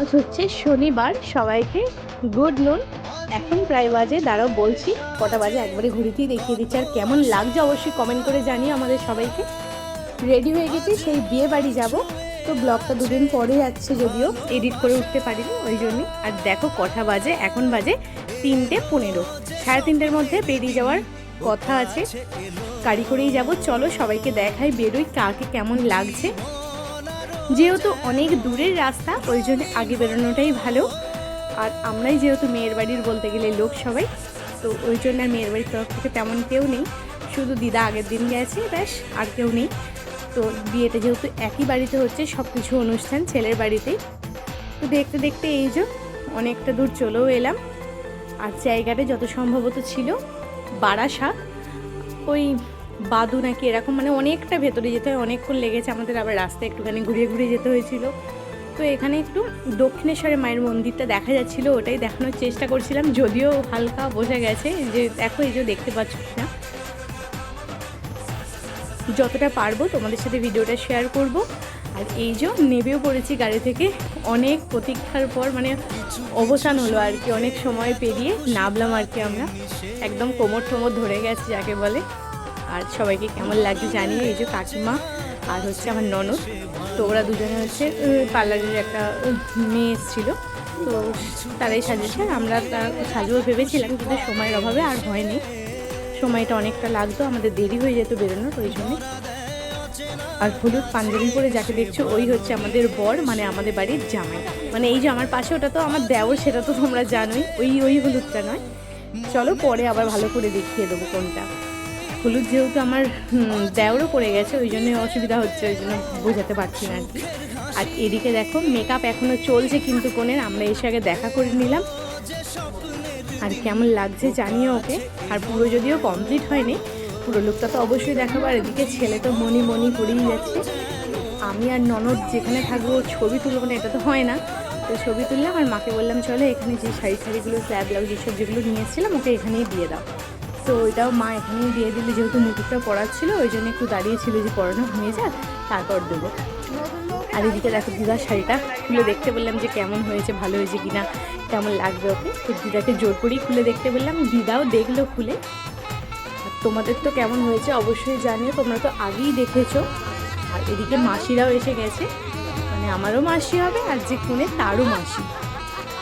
আজ হচ্ছে শনিবার, সবাইকে গুড নুন এখন প্রায় বাজে, দাঁড়াও বলছি, কটা বাজে একবারে ঘুরিতেই দেখিয়ে দিচ্ছি, আর কেমন লাগছে অবশ্যই কমেন্ট করে জানিও আমাদের সবাইকে। রেডি হয়ে গেছি, সেই বিয়ে বাড়ি যাব। তো ব্লগটা দুদিন পরে যাচ্ছে যদিও এডিট করে উঠতে পারিনি, ওই জন্যই। আর দেখো কটা বাজে, এখন বাজে তিনটে পনেরো। সাড়ে তিনটের মধ্যে বেরিয়ে যাওয়ার কথা আছে, গাড়ি করেই যাব। চলো সবাইকে দেখাই, বেরোই, কাকে কেমন লাগছে। যেহেতু অনেক দূরের রাস্তা, ওই জন্য আগে বেরোনোটাই ভালো। আর আমরাই যেহেতু মেয়ের বাড়ির বলতে গেলে লোক সবাই, তো ওই জন্য মেয়ের বাড়ির তরফ থেকে তেমন কেউ নেই। শুধু দিদা আগের দিন গেছে, ব্যাস, আর কেউ নেই। তো বিয়েটা যেহেতু একই বাড়িতে হচ্ছে সব কিছু অনুষ্ঠান ছেলের বাড়িতেই তো দেখতে দেখতে এই যে অনেকটা দূর চলেও এলাম। আর জায়গাটা যত সম্ভবত ছিল বারাসাত ওই বাদু নাকি এরকম মানে অনেকটা ভেতরে যেতে হয়, অনেকক্ষণ লেগেছে, আমাদের আবার রাস্তায় একটুখানি ঘুরিয়ে ঘুরিয়ে যেতে হয়েছিল। তো এখানে একটু দক্ষিণেশ্বরের মায়ের মন্দিরটা দেখা যাচ্ছিল, ওটাই দেখানোর চেষ্টা করছিলাম, যদিও হালকা বোঝা গেছে যে দেখো এই যে দেখতে পাচ্ছ না যতটা পারব তোমাদের সাথে ভিডিওটা শেয়ার করব। আর এই যে নেবেও পড়েছি গাড়ি থেকে, অনেক প্রতীক্ষার পর মানে অবসান হলো আর কি, অনেক সময় পেরিয়ে নামলাম আর কি আমরা। একদম কোমর টোমর ধরে গেছে, যাকে বলে। আর সবাইকে কেমন লাগছে জানিয়ে, এই যে কাকিমা আর হচ্ছে আমার ননদ। তো ওরা দুজনে হচ্ছে পার্লারের একটা মেয়ে এসেছিল। তো তারাই সাজিয়েছে। আমরা তা- সাজবো ভেবেছিলাম, কিন্তু সময়ের অভাবে আর হয়নি। সময়টা অনেকটা লাগতো, আমাদের দেরি হয়ে যেত বেরোনোর, ওই জন্যে। আর হলুদ পাঞ্জাবি পরে যাকে দেখছ, ওই হচ্ছে আমাদের বর মানে আমাদের বাড়ির জামাই। মানে এই যে আমার পাশে, ওটা তো আমার দেওর, সেটা তো তোমরা জানোই। ওই ওই হলুদটা নয়। চলো পরে আবার ভালো করে দেখিয়ে দেবো কোনটা। হলুদ যেহেতু আমার দেওরও পড়ে গেছে, ওই জন্য অসুবিধা হচ্ছে, ওই জন্য বোঝাতে পারছি না আর কি। আর এদিকে দেখো মেকআপ এখনও চলছে কিন্তু কোনের আমরা এসে আগে দেখা করে নিলাম। আর কেমন লাগছে জানিও ওকে। আর পুরো যদিও কমপ্লিট হয়নি, পুরো লুকটা তো অবশ্যই দেখাবো। আর এদিকে ছেলে তো মনি মনি করেই যাচ্ছে। আমি আর ননদ যেখানে থাকব ছবি তুলবো না, এটা তো হয় না। তো ছবি তুললাম আর মাকে বললাম, চলো এখানে যে শাড়ি শাড়িগুলো স্ল্যাব ব্লাউজ এসব যেগুলো নিয়ে এসেছিলাম, ওকে এখানেই দিয়ে দাও। তো ওইটাও মা এখানেই দিয়ে দিলে, যেহেতু মুকুটটা ছিল, ওই জন্য একটু দাঁড়িয়েছিল যে পড়ানো হয়ে যাক, তারপর দেবো। আর এদিকে দেখো দিদার শাড়িটা খুলে দেখতে বললাম যে কেমন হয়েছে, ভালো হয়েছে কিনা, কেমন লাগবে ওকে। তো দিদাকে জোর করেই খুলে দেখতে বললাম দিদাও দেখল খুলে। আর তোমাদের তো কেমন হয়েছে অবশ্যই জানিও, তোমরা তো আগেই দেখেছ। আর এদিকে মাসিরাও এসে গেছে মানে আমারও মাসি হবে আর যে কোণে তারও মাসি।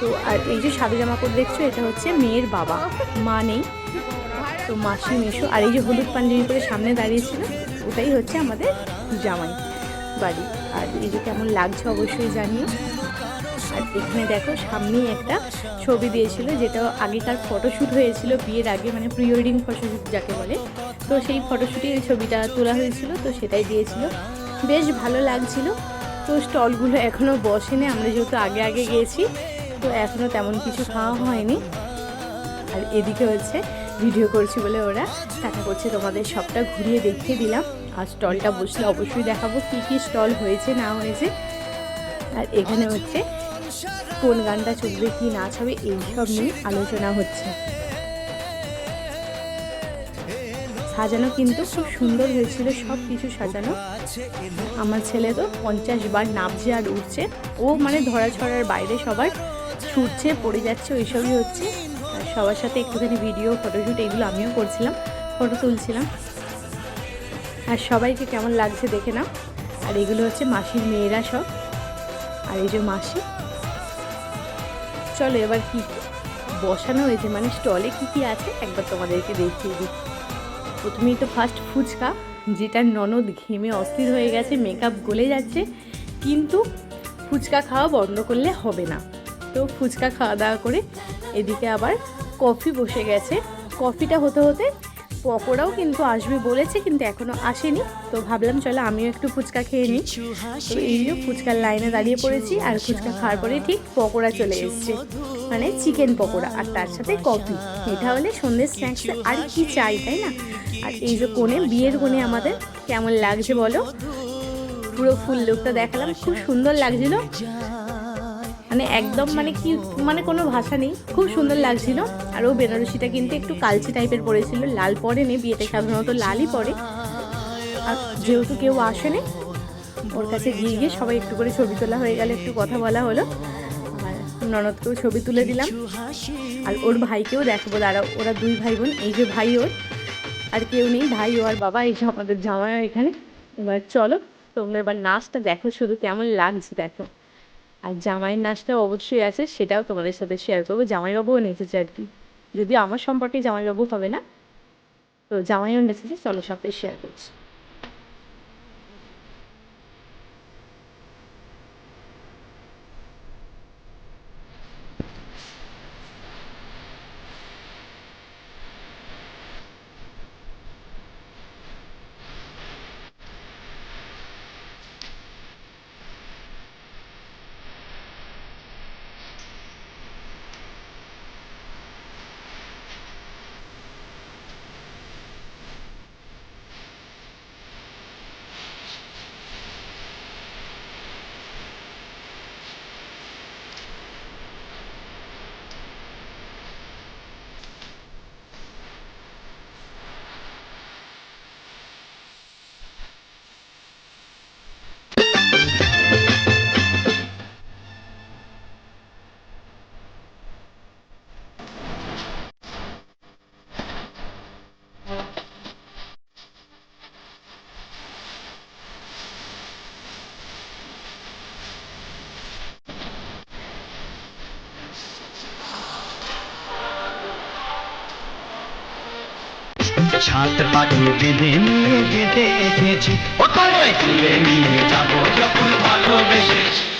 তো আর এই যে সাদা জামা কাপড় দেখছ, এটা হচ্ছে মেয়ের বাবা, মা নেই। তো মাসি। মেশো আর এই যে হলুদ পাঞ্জাবি করে সামনে দাঁড়িয়েছিল, ওটাই হচ্ছে আমাদের জামাই বাড়ি। আর এই যে কেমন লাগছে অবশ্যই জানিও। আর এখানে দেখো, সামনেই একটা ছবি দিয়েছিল, যেটা আগেকার ফটোশ্যুট হয়েছিল, বিয়ের আগে মানে প্রি ওয়েডিং ফটোশ্যুট যাকে বলে। তো সেই ফটোশ্যুটে এই ছবিটা তোলা হয়েছিল, তো সেটাই দিয়েছিল। বেশ ভালো লাগছিল। তো স্টলগুলো এখনও বসেনি, আমরা যেহেতু আগে আগে গিয়েছি তো এখনও তেমন কিছু খাওয়া হয়নি। আর এদিকে হচ্ছে ভিডিও করছি বলে ওরা। টাকা করছে তোমাদের সবটা ঘুরিয়ে দেখিয়ে দিলাম। আর স্টলটা বসলে অবশ্যই দেখাবো কী কী স্টল হয়েছে, না হয়েছে। আর এখানে হচ্ছে, কোন গানটা চলবে, কি নাচ হবে, এইসব নিয়ে আলোচনা হচ্ছে। সাজানো কিন্তু খুব সুন্দর হয়েছিল সব কিছু সাজানো। আমার ছেলে তো পঞ্চাশ বার নামছে আর উঠছে। ও মানে ধরা ছড়ার বাইরে সবার ছুটছে, পড়ে যাচ্ছে, ওইসবই হচ্ছে। সবার সাথে একটুখানি ভিডিও ফটোশ্যুট এগুলো আমিও করছিলাম ফটো তুলছিলাম। আর সবাইকে কেমন লাগছে দেখে নাও। আর এগুলো হচ্ছে মাসির মেয়েরা সব। আর এই যে মাসি। চলো এবার কি বসানো হয়েছে? মানে স্টলে কি কি আছে? একবার তোমাদেরকে দেখিয়ে দিই। প্রথমেই তো ফার্স্ট ফুচকা যেটা ননদ ঘেমে অস্থির হয়ে গেছে মেকআপ গলে যাচ্ছে, কিন্তু ফুচকা খাওয়া বন্ধ করলে হবে না। তো ফুচকা খাওয়া দাওয়া করে এদিকে আবার কফি বসে গেছে। কফিটা হতে হতে পকোড়াও কিন্তু আসবে বলেছে কিন্তু এখনও আসেনি। তো ভাবলাম চলো আমিও একটু ফুচকা খেয়ে নিই। তো এই যে ফুচকার লাইনে দাঁড়িয়ে পড়েছি আর ফুচকা খাওয়ার পরে ঠিক পকোড়া চলে এসছে। মানে চিকেন পকোড়া আর তার সাথে কফি। এটা হলে সন্ধ্যের স্ন্যাক্স আর কি চাই তাই না? আর এই যে কোণে বিয়ের কোণে আমাদের কেমন লাগছে বলো? পুরো ফুল লুকটা দেখালাম। খুব সুন্দর লাগছিল। মানে একদম মানে কি মানে কোনো ভাষা নেই। খুব সুন্দর লাগছিল। আর ও বেনারসিটা কিন্তু একটু কালচে টাইপের পড়েছিল লাল পরেনি বিয়েতে সাধারণত লালই পরে। আর যেহেতু কেউ আসেনি, ওর কাছে গিয়ে গিয়ে সবাই একটু করে ছবি তোলা হয়ে গেলে, একটু কথা বলা হলো। ননদকেও ছবি তুলে দিলাম। আর ওর ভাইকেও দেখাবো, দাঁড়াও। ওরা দুই ভাই বোন, এই যে ভাই ওর, আর কেউ নেই, ভাই ও আর বাবা, এই যে আমাদের জামাইও এখানে। এবার চলো, তোমরা এবার নাচটা দেখো, শুধু কেমন লাগছে দেখো। আর জামাইয়ের নাচটা অবশ্যই আছে, সেটাও তোমাদের সাথে শেয়ার করব। জামাইবাবুও নেচেছে আর কি। যদি আমার সম্পর্কে জামাইবাবু হবে না, তো জামাইও নেচেছে, চলো সবটাই শেয়ার করছি। ছাত্র পাঠিয়ে বেঁধে নিয়ে যেতে এসেছি। ও তুলে নিয়ে যাব যখন ভালোবেসেছি।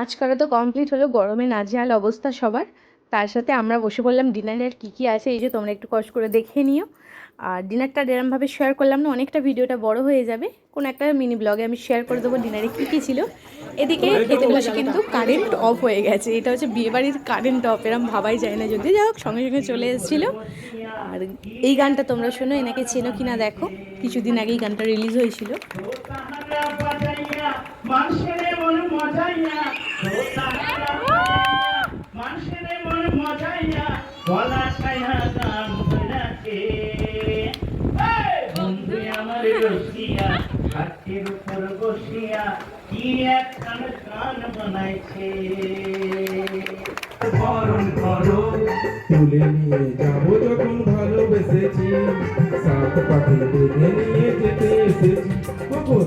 নাচ করা তো কমপ্লিট হলো গরমে নাজেহাল অবস্থা সবার। তার সাথে আমরা বসে পড়লাম ডিনারে আর কী কী আছে এই যে তোমরা একটু কষ্ট করে দেখে নিও। আর ডিনারটা এরমভাবে শেয়ার করলাম না অনেকটা ভিডিওটা বড় হয়ে যাবে। কোনো একটা মিনি ব্লগে আমি শেয়ার করে দেবো ডিনারে কী কী ছিল। এদিকে খেতে বসে কিন্তু কারেন্ট অফ হয়ে গেছে। এটা হচ্ছে বিয়েবাড়ির কারেন্ট অফ এরম ভাবাই যায় না যদি যাই হোক সঙ্গে সঙ্গে চলে এসেছিল। আর এই গানটা তোমরা শোনো এনাকে চেনো কি না দেখো। কিছুদিন আগেই গানটা রিলিজ হয়েছিল। গলা ছায়া গান রাখে বন্ধু আমার রসিয়া হাতের উপর বসিয়া কি এক গান গান বানাইছে। বরণ করো তুলে নিয়ে যাব যখন ভালোবেসেছি। সাত পাখি বেঁধে নিয়ে যেতে এসেছি। ওগো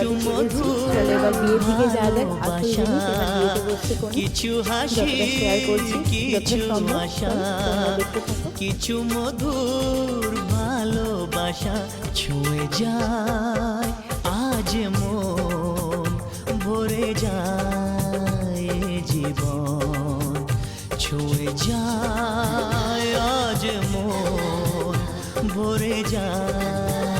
চলো এবার বিয়ের দিকে যা যাক আর তুই জানিস এবার বিয়েতে বসছে কোন কিছু হাসি শেয়ার করছি কিছু আশা। কিছু মধুর ভালোবাসা ছুঁয়ে যায় আজ মন ভরে যায় জীবন। ছুঁয়ে যায় আজ মন ভরে যায়।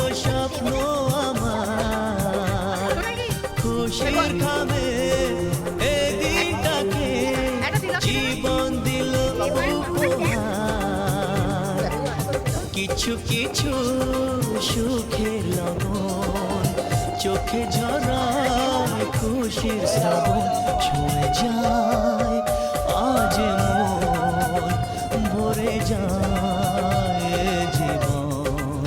কিছু কিছু সুখের লগন চোখে ঝরায় খুশির শ্রাবণ, ছুঁয়ে যায় আজ মন, ভরে যায় জীবন,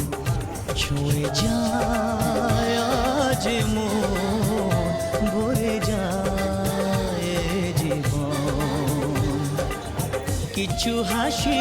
ছুঁয়ে যায় আজ মন, ভরে যায় জীবন। কিছু হাসি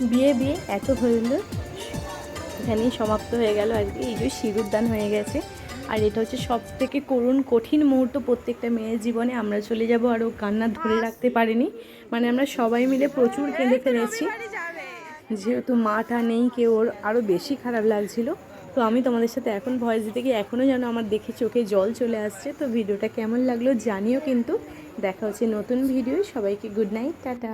বিয়ে বিয়ে, এত হইল। এখানেই সমাপ্ত হয়ে গেল আর কি। এই যে সিঁদুরদান হয়ে গেছে। আর এটা হচ্ছে সব থেকে করুণ, কঠিন মুহূর্ত প্রত্যেকটা মেয়ের জীবনে। আমরা চলে যাব আর ও কান্না ধরে রাখতে পারিনি। মানে আমরা সবাই মিলে প্রচুর কেঁদে ফেলেছি। যেহেতু মাটা নেই, কেউ ওর আরও বেশি খারাপ লাগছিল। তো আমি তোমাদের সাথে এখন ভয়েস দিতে গিয়ে এখনও যেন আমার দেখে চোখে জল চলে আসছে। তো ভিডিওটা কেমন লাগল জানিও কিন্তু। দেখা হচ্ছে নতুন ভিডিও সবাইকে গুড নাইট, টাটা।